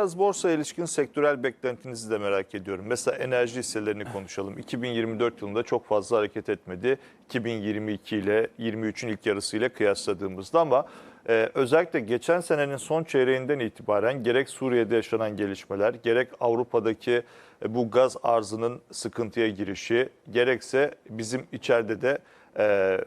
biraz borsa ilişkin sektörel beklentinizi de merak ediyorum. Mesela enerji hisselerini konuşalım. 2024 yılında çok fazla hareket etmedi. 2022 ile 23'ün ilk yarısı ile kıyasladığımızda ama e, özellikle geçen senenin son çeyreğinden itibaren gerek Suriye'de yaşanan gelişmeler, gerek Avrupa'daki e, bu gaz arzının sıkıntıya girişi, gerekse bizim içeride de e,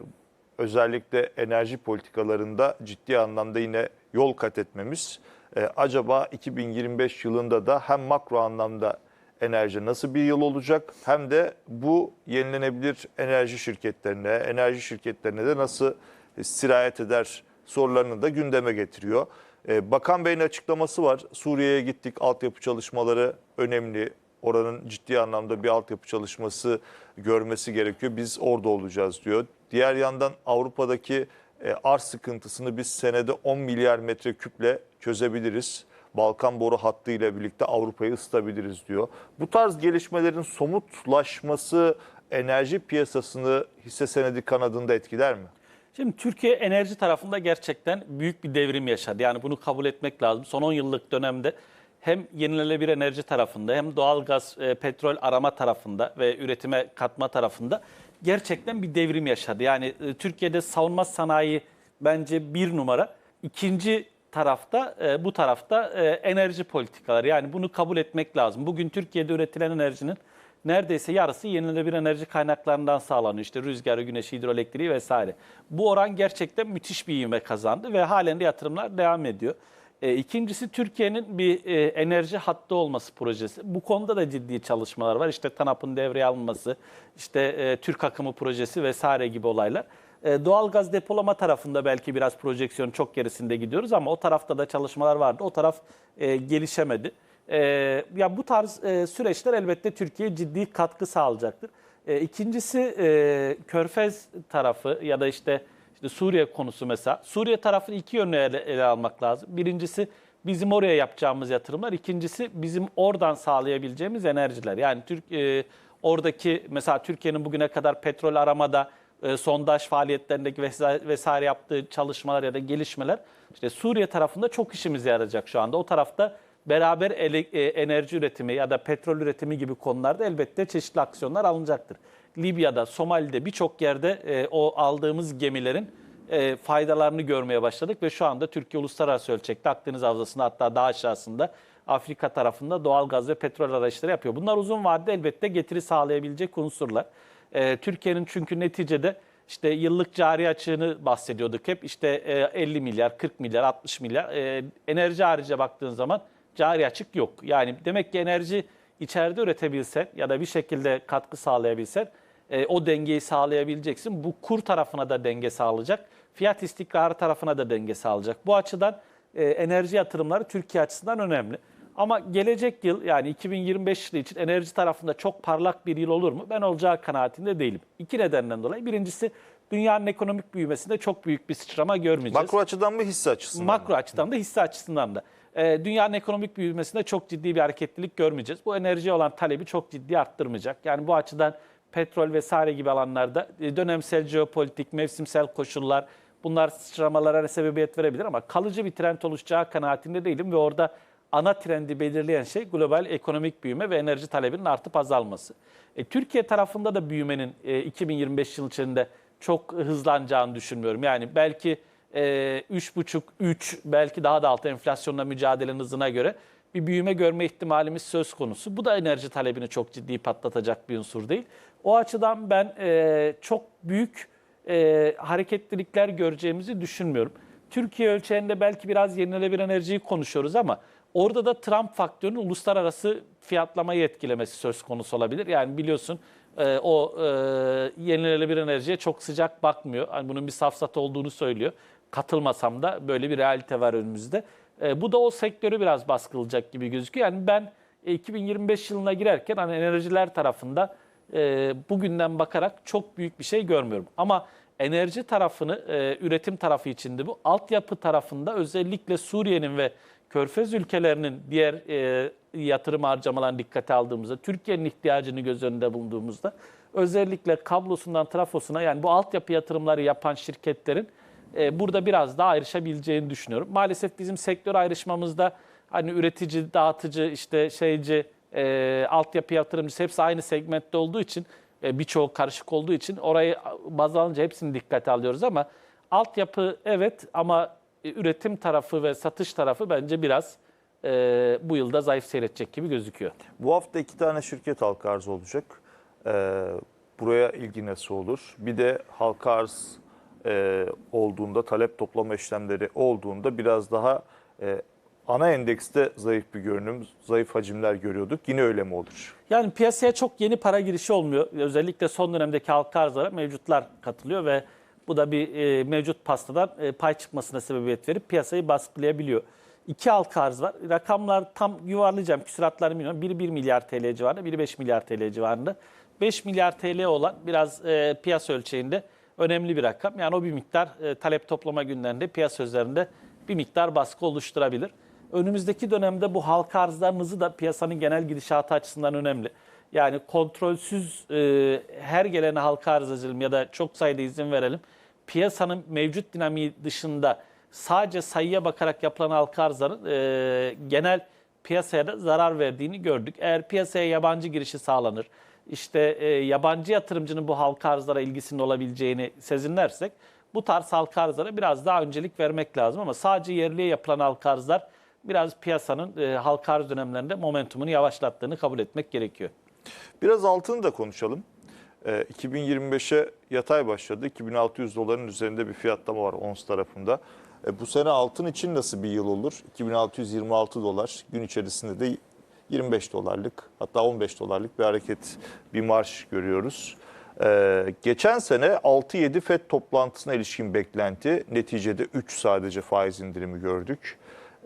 özellikle enerji politikalarında ciddi anlamda yine yol kat etmemiz e, acaba 2025 yılında da hem makro anlamda enerji nasıl bir yıl olacak hem de bu yenilenebilir enerji şirketlerine, enerji şirketlerine de nasıl sirayet eder sorularını da gündeme getiriyor. E, Bakan Bey'in açıklaması var. Suriye'ye gittik, altyapı çalışmaları önemli. Oranın ciddi anlamda bir altyapı çalışması görmesi gerekiyor. Biz orada olacağız diyor. Diğer yandan Avrupa'daki e, arz sıkıntısını biz senede 10 milyar metreküple çözebiliriz. Balkan boru hattı ile birlikte Avrupa'yı ısıtabiliriz diyor. Bu tarz gelişmelerin somutlaşması enerji piyasasını hisse senedi kanadında etkiler mi? Şimdi Türkiye enerji tarafında gerçekten büyük bir devrim yaşadı. Yani bunu kabul etmek lazım. Son 10 yıllık dönemde hem yenilenebilir enerji tarafında hem doğalgaz, e, petrol arama tarafında ve üretime katma tarafında gerçekten bir devrim yaşadı. Yani e, Türkiye'de savunma sanayi bence bir numara. İkinci tarafta e, bu tarafta e, enerji politikaları. Yani bunu kabul etmek lazım. Bugün Türkiye'de üretilen enerjinin neredeyse yarısı yenilenebilir enerji kaynaklarından sağlanıyor. İşte rüzgarı, güneşi, hidroelektriği vesaire. Bu oran gerçekten müthiş bir ivme kazandı ve halen de yatırımlar devam ediyor. E, ikincisi Türkiye'nin bir e, enerji hattı olması projesi. Bu konuda da ciddi çalışmalar var. İşte TANAP'ın devreye alınması, işte e, Türk akımı projesi vesaire gibi olaylar. E, doğalgaz depolama tarafında belki biraz projeksiyon çok gerisinde gidiyoruz ama o tarafta da çalışmalar vardı. O taraf e, gelişemedi. E, ya bu tarz e, süreçler elbette Türkiye'ye ciddi katkı sağlayacaktır. E, ikincisi e, Körfez tarafı ya da işte işte Suriye konusu mesela. Suriye tarafını iki yönlü ele, ele almak lazım. Birincisi bizim oraya yapacağımız yatırımlar. İkincisi bizim oradan sağlayabileceğimiz enerjiler. Yani Türk e, oradaki mesela Türkiye'nin bugüne kadar petrol aramada e, sondaj faaliyetlerindeki vesaire, vesaire yaptığı çalışmalar ya da gelişmeler işte Suriye tarafında çok işimize yarayacak şu anda. O tarafta beraber ele, e, enerji üretimi ya da petrol üretimi gibi konularda elbette çeşitli aksiyonlar alınacaktır. Libya'da, Somali'de birçok yerde e, o aldığımız gemilerin e, faydalarını görmeye başladık ve şu anda Türkiye uluslararası ölçekte Akdeniz Havzası'nda hatta daha aşağısında Afrika tarafında doğal gaz ve petrol arayışları yapıyor. Bunlar uzun vadede elbette getiri sağlayabilecek unsurlar. E, Türkiye'nin çünkü neticede işte yıllık cari açığını bahsediyorduk hep. İşte e, 50 milyar, 40 milyar, 60 milyar. E, enerji harici baktığın zaman cari açık yok. Yani demek ki enerji içeride üretebilsen ya da bir şekilde katkı sağlayabilsen e, o dengeyi sağlayabileceksin. Bu kur tarafına da denge sağlayacak. Fiyat istikrarı tarafına da denge sağlayacak. Bu açıdan e, enerji yatırımları Türkiye açısından önemli. Ama gelecek yıl yani 2025 yılı için enerji tarafında çok parlak bir yıl olur mu? Ben olacağı kanaatinde değilim. İki nedenden dolayı. Birincisi dünyanın ekonomik büyümesinde çok büyük bir sıçrama görmeyeceğiz. Makro açıdan mı hisse açısından Makro mı? açıdan da hisse açısından da. Ee, dünyanın ekonomik büyümesinde çok ciddi bir hareketlilik görmeyeceğiz. Bu enerjiye olan talebi çok ciddi arttırmayacak. Yani bu açıdan petrol vesaire gibi alanlarda e, dönemsel jeopolitik, mevsimsel koşullar bunlar sıçramalara sebebiyet verebilir ama kalıcı bir trend oluşacağı kanaatinde değilim ve orada ana trendi belirleyen şey global ekonomik büyüme ve enerji talebinin artıp azalması. E, Türkiye tarafında da büyümenin e, 2025 yıl içinde çok hızlanacağını düşünmüyorum. Yani belki e, 3,5-3 belki daha da altı enflasyonla mücadelenin hızına göre bir büyüme görme ihtimalimiz söz konusu. Bu da enerji talebini çok ciddi patlatacak bir unsur değil. O açıdan ben e, çok büyük e, hareketlilikler göreceğimizi düşünmüyorum. Türkiye ölçeğinde belki biraz yenilenebilir enerjiyi konuşuyoruz ama orada da Trump faktörünün uluslararası fiyatlamayı etkilemesi söz konusu olabilir. Yani biliyorsun e, o e, yenilenebilir enerjiye çok sıcak bakmıyor. Hani bunun bir safsat olduğunu söylüyor. Katılmasam da böyle bir realite var önümüzde. E, bu da o sektörü biraz baskılayacak gibi gözüküyor. Yani ben e, 2025 yılına girerken hani enerjiler tarafında e, bugünden bakarak çok büyük bir şey görmüyorum. Ama enerji tarafını, e, üretim tarafı içinde bu altyapı tarafında özellikle Suriye'nin ve Körfez ülkelerinin diğer e, yatırım harcamalarını dikkate aldığımızda, Türkiye'nin ihtiyacını göz önünde bulunduğumuzda özellikle kablosundan trafosuna yani bu altyapı yatırımları yapan şirketlerin e, burada biraz daha ayrışabileceğini düşünüyorum. Maalesef bizim sektör ayrışmamızda Hani üretici, dağıtıcı, işte şeyci, e, altyapı yatırımcısı hepsi aynı segmentte olduğu için e, karışık olduğu için orayı baz alınca hepsini dikkate alıyoruz ama altyapı evet ama e, üretim tarafı ve satış tarafı bence biraz e, bu yılda zayıf seyredecek gibi gözüküyor. Bu hafta iki tane şirket halka arz olacak. Ee, buraya ilgi nasıl olur? Bir de halka arz e, olduğunda, talep toplama işlemleri olduğunda biraz daha e, ana endekste zayıf bir görünüm, zayıf hacimler görüyorduk. Yine öyle mi olur? Yani piyasaya çok yeni para girişi olmuyor. Özellikle son dönemdeki halka arzlara mevcutlar katılıyor ve bu da bir e, mevcut pastadan e, pay çıkmasına sebebiyet verip piyasayı baskılayabiliyor. İki halka arz var. Rakamlar tam yuvarlayacağım. Küsuratlarını bilmiyorum. Biri 1 milyar TL civarında, biri 5 milyar TL civarında. 5 milyar TL olan biraz e, piyasa ölçeğinde önemli bir rakam. Yani o bir miktar e, talep toplama günlerinde piyasa üzerinde bir miktar baskı oluşturabilir. Önümüzdeki dönemde bu halka arzların hızı da piyasanın genel gidişatı açısından önemli. Yani kontrolsüz e, her gelene halka arz edelim ya da çok sayıda izin verelim. Piyasanın mevcut dinamiği dışında sadece sayıya bakarak yapılan halka arzların e, genel piyasaya da zarar verdiğini gördük. Eğer piyasaya yabancı girişi sağlanır, işte e, yabancı yatırımcının bu halka arzlara ilgisinin olabileceğini sezinlersek bu tarz halka arzlara biraz daha öncelik vermek lazım ama sadece yerliye yapılan halka arzlar biraz piyasanın e, halka arz dönemlerinde momentumunu yavaşlattığını kabul etmek gerekiyor. Biraz altını da konuşalım. Ee, 2025'e yatay başladı. 2600 doların üzerinde bir fiyatlama var ons tarafında. E, bu sene altın için nasıl bir yıl olur? 2626 dolar gün içerisinde de 25 dolarlık hatta 15 dolarlık bir hareket, bir marş görüyoruz. Ee, geçen sene 6-7 FED toplantısına ilişkin beklenti neticede 3 sadece faiz indirimi gördük.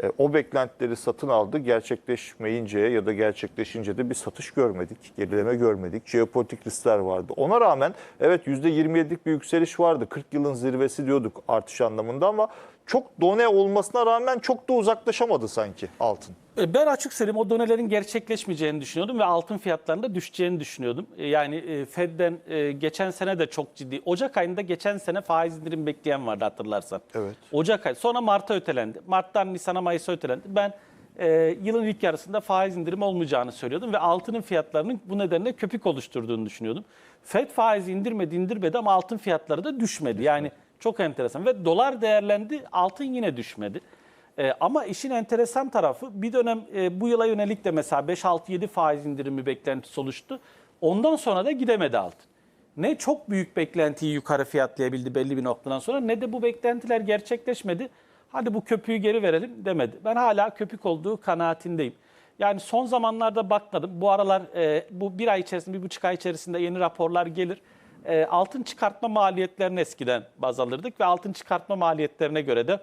E, o beklentileri satın aldı. Gerçekleşmeyince ya da gerçekleşince de bir satış görmedik, gerileme görmedik. Jeopolitik riskler vardı. Ona rağmen evet %27'lik bir yükseliş vardı. 40 yılın zirvesi diyorduk artış anlamında ama çok done olmasına rağmen çok da uzaklaşamadı sanki altın. E, Ben açık söyleyeyim o dönelerin gerçekleşmeyeceğini düşünüyordum ve altın fiyatlarında düşeceğini düşünüyordum. E, Yani e, Fed'den geçen sene de çok ciddi. Ocak ayında geçen sene faiz indirim bekleyen vardı hatırlarsan. Evet. Ocak ayı. Sonra Mart'a ötelendi. Mart'tan Nisan'a Mayıs'a ötelendi. Ben e, yılın ilk yarısında faiz indirim olmayacağını söylüyordum ve altının fiyatlarının bu nedenle köpük oluşturduğunu düşünüyordum. Fed faiz indirmedi indirmedi ama altın fiyatları da düşmedi. Yani çok enteresan ve dolar değerlendi altın yine düşmedi. E, ama işin enteresan tarafı bir dönem e, bu yıla yönelik de mesela 5-6-7 faiz indirimi beklentisi oluştu. Ondan sonra da gidemedi altın. Ne çok büyük beklentiyi yukarı fiyatlayabildi belli bir noktadan sonra ne de bu beklentiler gerçekleşmedi. Hadi bu köpüğü geri verelim demedi. Ben hala köpük olduğu kanaatindeyim. Yani son zamanlarda bakmadım. Bu aralar e, bu bir ay içerisinde, bir buçuk ay içerisinde yeni raporlar gelir. E, altın çıkartma maliyetlerini eskiden baz alırdık ve altın çıkartma maliyetlerine göre de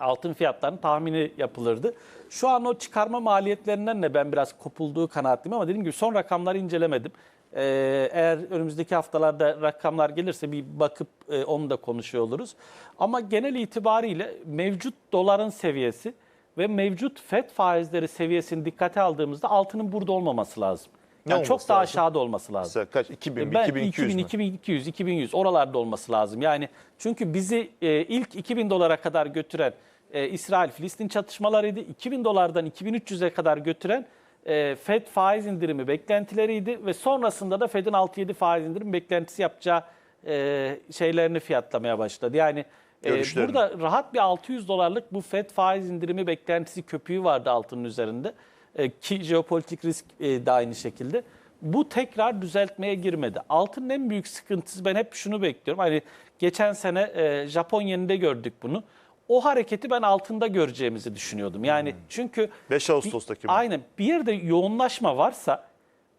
altın fiyatlarının tahmini yapılırdı. Şu an o çıkarma maliyetlerinden de ben biraz kopulduğu kanaatliyim ama dediğim gibi son rakamları incelemedim. Ee, eğer önümüzdeki haftalarda rakamlar gelirse bir bakıp e, onu da konuşuyor oluruz. Ama genel itibariyle mevcut doların seviyesi ve mevcut FED faizleri seviyesini dikkate aldığımızda altının burada olmaması lazım. Yani çok olması daha lazım? aşağıda olması lazım. Mesela kaç? 2000 mi? Ben 2200 2000, mü? 2200, 2100 oralarda olması lazım. Yani çünkü bizi e, ilk 2000 dolara kadar götüren e, İsrail-Filistin çatışmalarıydı. 2000 dolardan 2300'e kadar götüren e, Fed faiz indirimi beklentileriydi ve sonrasında da Fed'in 6-7 faiz indirimi beklentisi yapacağı e, şeylerini fiyatlamaya başladı. Yani e, burada rahat bir 600 dolarlık bu Fed faiz indirimi beklentisi köpüğü vardı altının üzerinde. E, ki jeopolitik risk e, de aynı şekilde. Bu tekrar düzeltmeye girmedi. Altının en büyük sıkıntısı ben hep şunu bekliyorum. Hani geçen sene e, Japon yeninde gördük bunu. O hareketi ben altında göreceğimizi düşünüyordum. Yani çünkü 5 Ağustos'taki mi? Aynen. Bir yerde yoğunlaşma varsa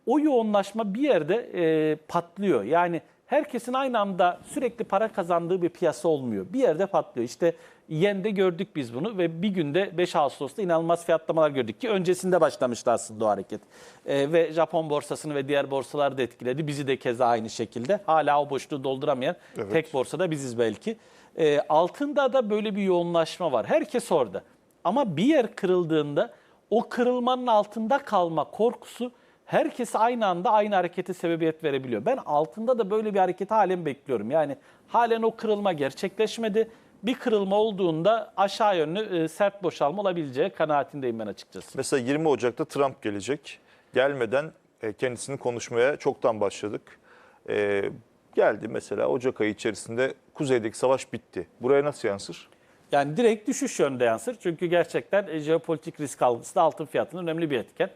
o yoğunlaşma bir yerde e, patlıyor. Yani herkesin aynı anda sürekli para kazandığı bir piyasa olmuyor. Bir yerde patlıyor. İşte Yen'de gördük biz bunu ve bir günde 5 Ağustos'ta inanılmaz fiyatlamalar gördük ki öncesinde başlamıştı aslında o hareket. E, ve Japon borsasını ve diğer borsaları da etkiledi. Bizi de keza aynı şekilde. Hala o boşluğu dolduramayan Evet. tek borsada biziz belki. E, altında da böyle bir yoğunlaşma var. Herkes orada. Ama bir yer kırıldığında o kırılmanın altında kalma korkusu herkese aynı anda aynı harekete sebebiyet verebiliyor. Ben altında da böyle bir hareket halen bekliyorum. Yani halen o kırılma gerçekleşmedi. Bir kırılma olduğunda aşağı yönlü e, sert boşalma olabileceği kanaatindeyim ben açıkçası. Mesela 20 Ocak'ta Trump gelecek. Gelmeden e, kendisini konuşmaya çoktan başladık. E, geldi mesela Ocak ayı içerisinde kuzeydeki savaş bitti. Buraya nasıl yansır? Yani direkt düşüş yönde yansır. Çünkü gerçekten e, jeopolitik risk algısı da altın fiyatının önemli bir etken.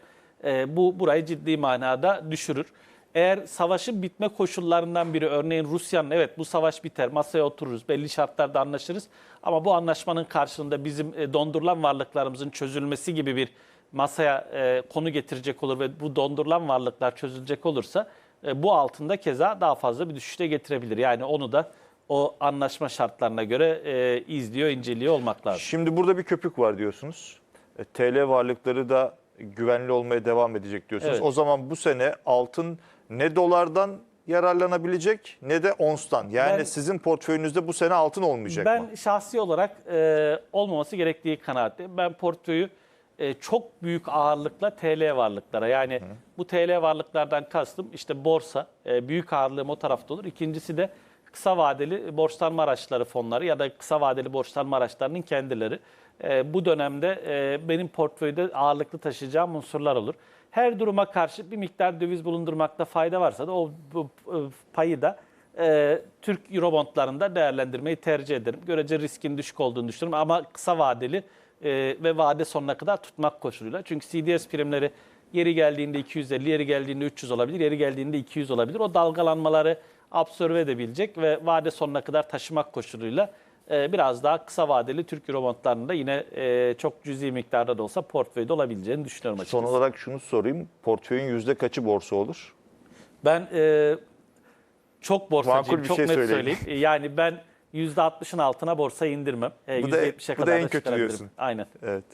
E, bu burayı ciddi manada düşürür. Eğer savaşın bitme koşullarından biri örneğin Rusya'nın evet bu savaş biter masaya otururuz belli şartlarda anlaşırız ama bu anlaşmanın karşılığında bizim e, dondurulan varlıklarımızın çözülmesi gibi bir masaya e, konu getirecek olur ve bu dondurulan varlıklar çözülecek olursa e, bu altında keza daha fazla bir düşüşte getirebilir. Yani onu da o anlaşma şartlarına göre e, izliyor, inceliyor olmak lazım. Şimdi burada bir köpük var diyorsunuz. E, TL varlıkları da güvenli olmaya devam edecek diyorsunuz. Evet. O zaman bu sene altın ne dolardan yararlanabilecek ne de onstan. Yani Ben- sizin portföyünüzde bu sene altın olmayacak Ben mı? şahsi olarak e, olmaması gerektiği kanaatteyim. Ben portföyü e, çok büyük ağırlıkla TL varlıklara yani bu TL varlıklardan kastım işte borsa e, büyük ağırlığım o tarafta olur. İkincisi de kısa vadeli borçlanma araçları fonları ya da kısa vadeli borçlanma araçlarının kendileri. E, bu dönemde e, benim portföyde ağırlıklı taşıyacağım unsurlar olur. Her duruma karşı bir miktar döviz bulundurmakta fayda varsa da o bu, bu payı da e, Türk Eurobondlarında değerlendirmeyi tercih ederim. Görece riskin düşük olduğunu düşünüyorum ama kısa vadeli e, ve vade sonuna kadar tutmak koşuluyla. Çünkü CDS primleri yeri geldiğinde 250, yeri geldiğinde 300 olabilir, yeri geldiğinde 200 olabilir. O dalgalanmaları absorbe edebilecek ve vade sonuna kadar taşımak koşuluyla e, biraz daha kısa vadeli Türk Eurobondlarında yine e, çok cüzi miktarda da olsa portföyde olabileceğini düşünüyorum açıkçası. Son olarak şunu sorayım. Portföyün yüzde kaçı borsa olur? Ben e, çok borsacıyım, çok şey net söyleyin. söyleyeyim. E, Yani ben %60'ın altına borsa indirmem. E, Bu da- %70'e bu da kadar en da kötü diyorsun. Aynen. Evet.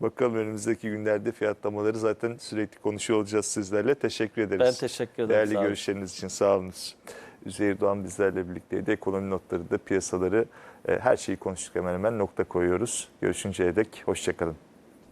Bakalım önümüzdeki günlerde fiyatlamaları zaten sürekli konuşuyor olacağız sizlerle. Teşekkür ederiz. Ben teşekkür ederim. Değerli görüşleriniz için sağ olunuz. Üzeyir Doğan bizlerle birlikteydi. Ekonomi notları da piyasaları her şeyi konuştuk hemen hemen nokta koyuyoruz. Görüşünceye dek hoşçakalın.